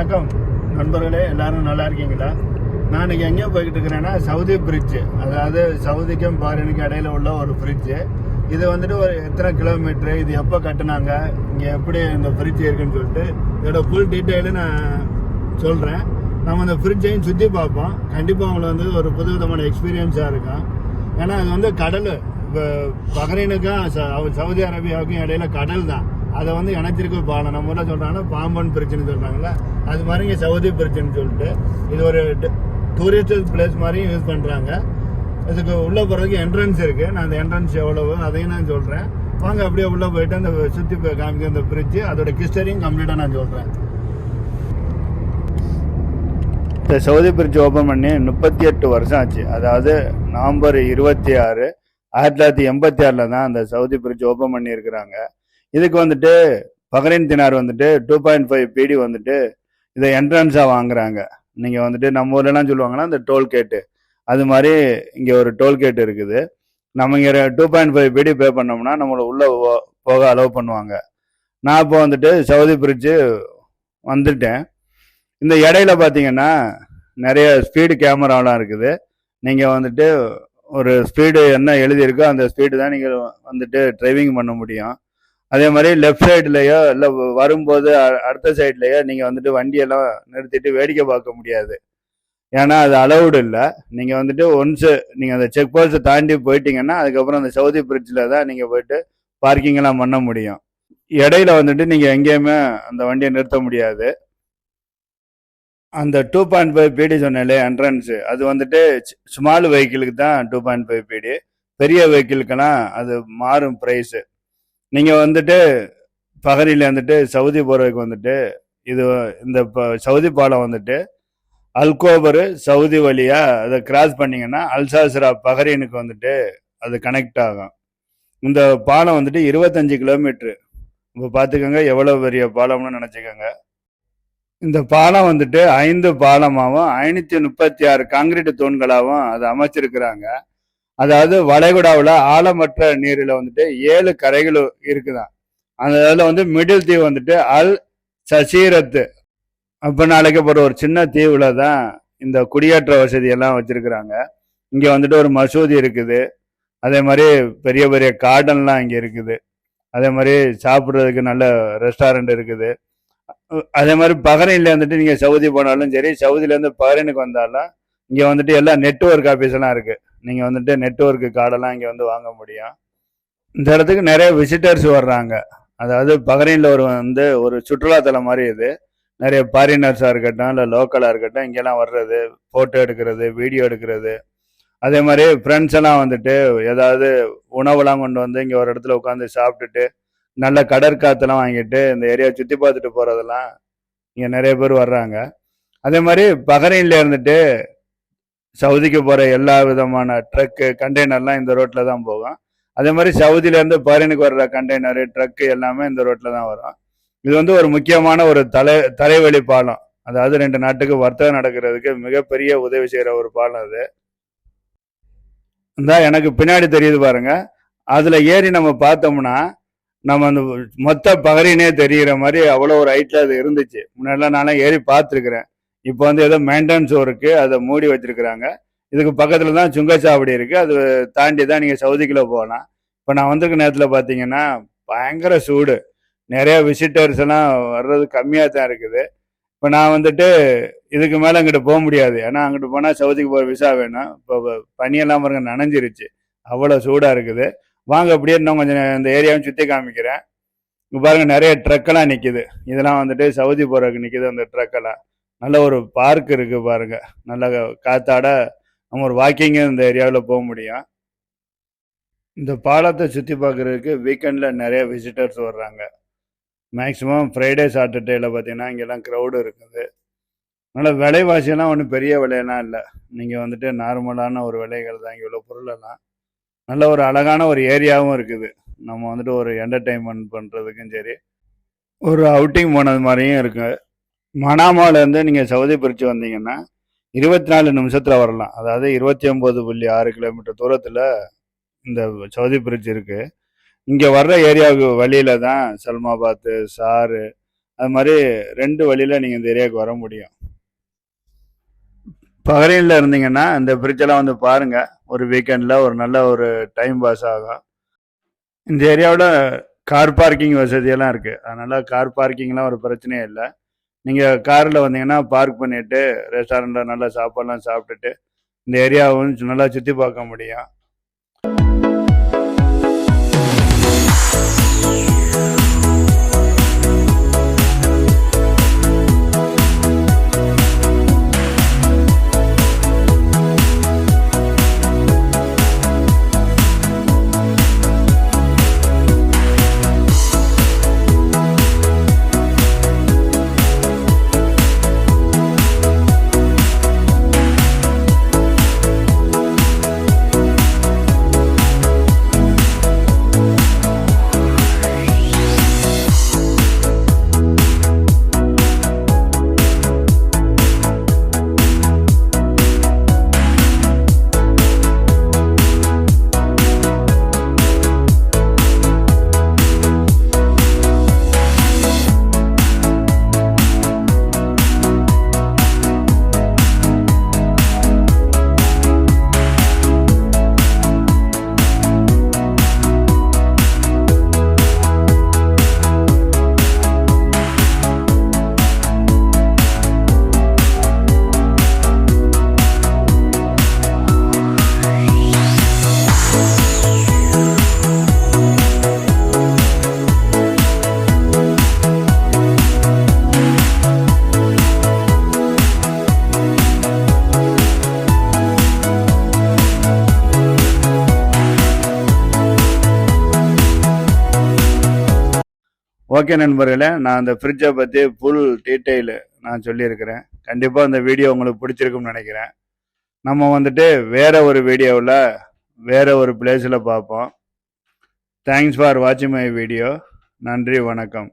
வணக்கம். நண்பர்களே எல்லாரும் நல்லா இருக்கீங்களா? நான் இன்னைக்கு எங்கேயோ போய்கிட்டு இருக்கிறேன்னா சவுதி பிரிட்ஜு அதாவது சவுதிக்கும் பாரினுக்கும் இடையில உள்ள ஒரு பிரிட்ஜு இது வந்துட்டு ஒரு எத்தனை கிலோமீட்டரு இது எப்போ கட்டினாங்க இங்கே எப்படி இந்த பிரிட்ஜ் இருக்குன்னு சொல்லிட்டு இதோட ஃபுல் டீட்டெயிலு நான் சொல்கிறேன் நம்ம இந்த ஃப்ரிட்ஜையும் சுற்றி பார்ப்போம். கண்டிப்பாக அவங்கள வந்து ஒரு புது விதமான எக்ஸ்பீரியன்ஸாக இருக்கும். ஏன்னா அது வந்து கடல். இப்போ பஹ்ரைனுக்கும் ச- சவுதி அரேபியாவுக்கும் இடையில கடல் தான். அதை வந்து இணைச்சிருக்க பாலம் நம்ம ஊரில் சொல்கிறாங்கன்னா பாம்பன் பிரச்சனை சொல்கிறாங்கல்ல அது மாதிரி இங்கே சவுதி பிரச்சனை சொல்லிட்டு இது ஒரு டூரிஸ்ட் பிளேஸ் மாதிரியும் யூஸ் பண்ணுறாங்க இதுக்கு உள்ளே போகிறதுக்கு என்ட்ரன்ஸ் இருக்குது நான் அந்த என்ட்ரன்ஸ் எவ்வளவு அதையும் நான் சொல்கிறேன் வாங்க அப்படியே உள்ளே போயிட்டு அந்த சுற்றி காமிக்க அந்த பிரிட்ஜு அதோட கிஸ்டரியும் கம்ப்ளீட்டாக நான் சொல்கிறேன் இந்த சவுதி பிரிட்ஜ் ஓப்பன் பண்ணி முப்பத்தி எட்டு வருஷம் ஆச்சு. அதாவது நவம்பர் இருபத்தி ஆறு ஆயிரத்தி தொள்ளாயிரத்தி எண்பத்தி ஆறில் தான் அந்த சவுதி பிரிட்ஜ் ஓப்பன் பண்ணியிருக்கிறாங்க. இதுக்கு வந்துட்டு பஹ்ரைன் தினார் வந்துட்டு டூ பாயிண்ட் ஃபைவ் பிடி வந்துட்டு இதை என்ட்ரன்ஸாக வாங்குறாங்க. நீங்கள் வந்துட்டு நம்ம ஊர்லலாம் சொல்லுவாங்கன்னா இந்த டோல்கேட்டு அது மாதிரி இங்கே ஒரு டோல்கேட் இருக்குது. நம்ம இங்கே டூ பாயிண்ட் ஃபைவ் பிடி பே பண்ணோம்னா நம்மளை உள்ளே போக அலோவ் பண்ணுவாங்க. நான் இப்போ வந்துட்டு சவுதி பிரிட்ஜு வந்துட்டேன். இந்த இடையில பார்த்தீங்கன்னா நிறைய ஸ்பீடு கேமராலாம் இருக்குது. நீங்கள் வந்துட்டு ஒரு ஸ்பீடு என்ன எழுதியிருக்கோ அந்த ஸ்பீடு தான் நீங்கள் வந்துட்டு ட்ரைவிங் பண்ண முடியும். அதே மாதிரி லெஃப்ட் சைட்லேயோ இல்லை வரும்போது அடுத்த சைட்லேயோ நீங்கள் வந்துட்டு வண்டியெல்லாம் நிறுத்திட்டு வேடிக்கை பார்க்க முடியாது. ஏன்னா அது அலௌடு இல்லை. நீங்கள் வந்துட்டு ஒன்ஸு நீங்கள் அந்த செக் போஸ்ட்டை தாண்டி போயிட்டீங்கன்னா அதுக்கப்புறம் அந்த சவுதி பிரிட்ஜில் தான் நீங்கள் போயிட்டு பார்க்கிங் எல்லாம் பண்ண முடியும். இடையில வந்துட்டு நீங்கள் எங்கேயுமே அந்த வண்டியை நிறுத்த முடியாது. அந்த டூ பாயிண்ட் ஃபைவ் பிடி சொன்னாலே என்ட்ரன்ஸு அது வந்துட்டு ஸ்மால் வெஹிக்கிளுக்கு தான் டூ பாயிண்ட் ஃபைவ் பிடி பெரிய வெஹிக்கிளுக்கெல்லாம் அது மாறும் ப்ரைஸு நீங்கள் வந்துட்டு பகரியில் வந்துட்டு சவுதி போகிறதுக்கு வந்துட்டு இது இந்த ப- சவுதி பாலம் வந்துட்டு அல்கோபரு சவுதி வழியாக அதை கிராஸ் பண்ணிங்கன்னா அல்சாசரா பஹ்ரைனுக்கு வந்துட்டு அது கனெக்ட் ஆகும். இந்த பாலம் வந்துட்டு இருபத்தஞ்சு கிலோமீட்ரு இப்போ பார்த்துக்கோங்க எவ்வளோ பெரிய பாலம்னு நினச்சிக்கோங்க. இந்த பாலம் வந்துட்டு ஐந்து பாலமாகவும் ஐநூற்றி முப்பத்தி ஆறு காங்கிரீட் தூண்களாகவும் அதை அமைச்சிருக்கிறாங்க. அதாவது வளைகுடாவில் ஆழமற்ற நீரில் வந்துட்டு ஏழு கரைகள் இருக்குதான் அந்த இதில் வந்து மிடில் தீவு வந்துட்டு அல் சசீரத்து. அப்படின்னு அழைக்கப்படுற ஒரு சின்ன தீவில் தான் இந்த குடியேற்ற வசதி எல்லாம் இங்கே வந்துட்டு ஒரு மசூதி இருக்குது. அதே மாதிரி பெரிய பெரிய கார்டன்லாம் இங்கே இருக்குது. அதே மாதிரி சாப்பிட்றதுக்கு நல்ல ரெஸ்டாரண்ட் இருக்குது. அதே மாதிரி பஹ்ரைன்ல வந்துட்டு நீங்கள் சவுதி போனாலும் சரி சவுதியிலேருந்து இருந்து பஹ்ரைனுக்கு வந்தாலும் இங்கே வந்துட்டு எல்லா நெட்ஒர்க் ஆஃபீஸ்லாம் இருக்குது நீங்கள் வந்துட்டு நெட்ஒர்க்கு கார்டெல்லாம் இங்கே வந்து வாங்க முடியும். இந்த இடத்துக்கு நிறைய விசிட்டர்ஸ் வர்றாங்க. அதாவது பஹ்ரைன்ல ஒரு வந்து ஒரு சுற்றுலாத்தலம் மாதிரி இது. நிறைய ஃபாரினர்ஸாக இருக்கட்டும் இல்லை லோக்கலாக இருக்கட்டும் இங்கெல்லாம் வர்றது ஃபோட்டோ எடுக்கிறது வீடியோ எடுக்கிறது. அதே மாதிரி ஃப்ரெண்ட்ஸ் எல்லாம் வந்துட்டு ஏதாவது உணவெல்லாம் கொண்டு வந்து இங்கே ஒரு இடத்துல உட்காந்து சாப்பிட்டுட்டு நல்ல கடற்காத்தெல்லாம் வாங்கிட்டு இந்த ஏரியா சுற்றி பார்த்துட்டு போகிறதெல்லாம் இங்கே நிறைய பேர் வர்றாங்க. அதே மாதிரி பஹ்ரைன்ல இருந்துட்டு சவுதிக்கு போகிற எல்லா விதமான ட்ரக்கு கண்டெய்னர்லாம் இந்த ரோட்டில் தான் போகும். அதே மாதிரி சவுதியிலேருந்து பஹ்ரைனுக்கு வர்ற கண்டெய்னரு ட்ரக்கு எல்லாமே இந்த ரோட்டில் தான் வரும். இது வந்து ஒரு முக்கியமான ஒரு தலை தலைவழி பாலம். அதாவது ரெண்டு நாட்டுக்கு வர்த்தகம் நடக்கிறதுக்கு மிகப்பெரிய உதவி செய்கிற ஒரு பாலம் அது. இந்த எனக்கு பின்னாடி தெரியுது பாருங்க. அதில் ஏறி நம்ம பார்த்தோம்னா நம்ம அந்த மொத்த பகரினே தெரிகிற மாதிரி அவ்வளோ ஒரு ஹைட்டில் அது இருந்துச்சு. முன்னாடிலாம் நான்லாம் ஏறி பார்த்துருக்குறேன். இப்போ வந்து ஏதோ மெயின்டெனன்ஸ் ஒர்க்கு அதை மூடி வச்சிருக்கிறாங்க. இதுக்கு பக்கத்தில் தான் சுங்கச்சாவடி இருக்கு. அது தாண்டி தான் நீங்கள் சவுதிக்குள்ளே போகலாம். இப்போ நான் வந்திருக்க நேரத்தில் பார்த்தீங்கன்னா பயங்கர சூடு. நிறைய விசிட்டர்ஸ் எல்லாம் வர்றது கம்மியாக தான் இருக்குது. இப்போ நான் வந்துட்டு இதுக்கு மேலே அங்கிட்டு போக முடியாது. ஏன்னா அங்கிட்டு போனால் சவுதிக்கு போகிற விசா வேணும். இப்போ பனியெல்லாம் பாருங்க நனைஞ்சிருச்சு. அவ்வளோ சூடாக இருக்குது. வாங்க அப்படியே இன்னும் கொஞ்சம் இந்த ஏரியாவும் சுற்றி காமிக்கிறேன். இங்கே பாருங்க நிறைய ட்ரக்கெல்லாம் நிற்கிது இதெல்லாம் வந்துட்டு சவுதி போகிறதுக்கு நிற்கிது அந்த ட்ரக்கெல்லாம் நல்ல ஒரு பார்க் இருக்குது பாருங்க. நல்ல காத்தாட நம்ம ஒரு வாக்கிங்கு இந்த ஏரியாவில் போக முடியும். இந்த பாலத்தை சுற்றி பார்க்குறதுக்கு வீக்கெண்டில் நிறைய விசிட்டர்ஸ் வர்றாங்க. மேக்ஸிமம் ஃப்ரைடே சாட்டர்டேயில் பார்த்தீங்கன்னா இங்கெல்லாம் க்ரௌடு இருக்குது. அதனால் விலைவாசியெல்லாம் ஒன்றும் பெரிய விலையெல்லாம் இல்லை. நீங்கள் வந்துட்டு நார்மலான ஒரு விலைகள் தான் இங்கே உள்ள பொருளெல்லாம் நல்ல ஒரு அழகான ஒரு ஏரியாவும் இருக்குது. நம்ம வந்துட்டு ஒரு என்டர்டெயின்மெண்ட் பண்ணுறதுக்கும் சரி. ஒரு அவுட்டிங் போனது மாதிரியும் இருக்குது மனாமாலேருந்து நீங்கள் சவுதி பிரித்து வந்தீங்கன்னா இருபத்தி நாலு நிமிஷத்தில் வரலாம். அதாவது இருபத்தி ஒம்பது புள்ளி ஆறு கிலோமீட்டர் தூரத்தில் இந்த சவுதி பிரிட்ஜ் இருக்குது இங்கே வர்ற ஏரியாவுக்கு வழியில் தான் சல்மாபாத்து சாரு அது மாதிரி ரெண்டு வழியில் நீங்கள் இந்த ஏரியாவுக்கு வர முடியும். பகலில் இருந்தீங்கன்னா இந்த ஃப்ரிட்ஜெல்லாம் வந்து பாருங்கள் ஒரு வீக்கெண்டில் ஒரு நல்ல ஒரு டைம் பாஸ் ஆகும். இந்த ஏரியாவில் கார் பார்க்கிங் வசதியெல்லாம் இருக்குது அதனால் கார் பார்க்கிங்லாம் ஒரு பிரச்சனையே இல்லை. நீங்கள் காரில் வந்தீங்கன்னா பார்க் பண்ணிவிட்டு ரெஸ்டாரண்ட்டில் நல்லா சாப்பாடுலாம் சாப்பிட்டுட்டு இந்த ஏரியாவும் நல்லா சுற்றி பார்க்க முடியும். ஓகே நண்பர்களே நான் அந்த ஃப்ரிட்ஜை பற்றி ஃபுல் டீட்டெயிலு நான் சொல்லியிருக்கிறேன். கண்டிப்பாக அந்த வீடியோ உங்களுக்கு பிடிச்சிருக்கும்னு நினைக்கிறேன். நம்ம வந்துட்டு வேற ஒரு வீடியோவில் வேற ஒரு பிளேஸில் பார்ப்போம். தேங்க்ஸ் ஃபார் வாட்சிங் மை வீடியோ நன்றி வணக்கம்.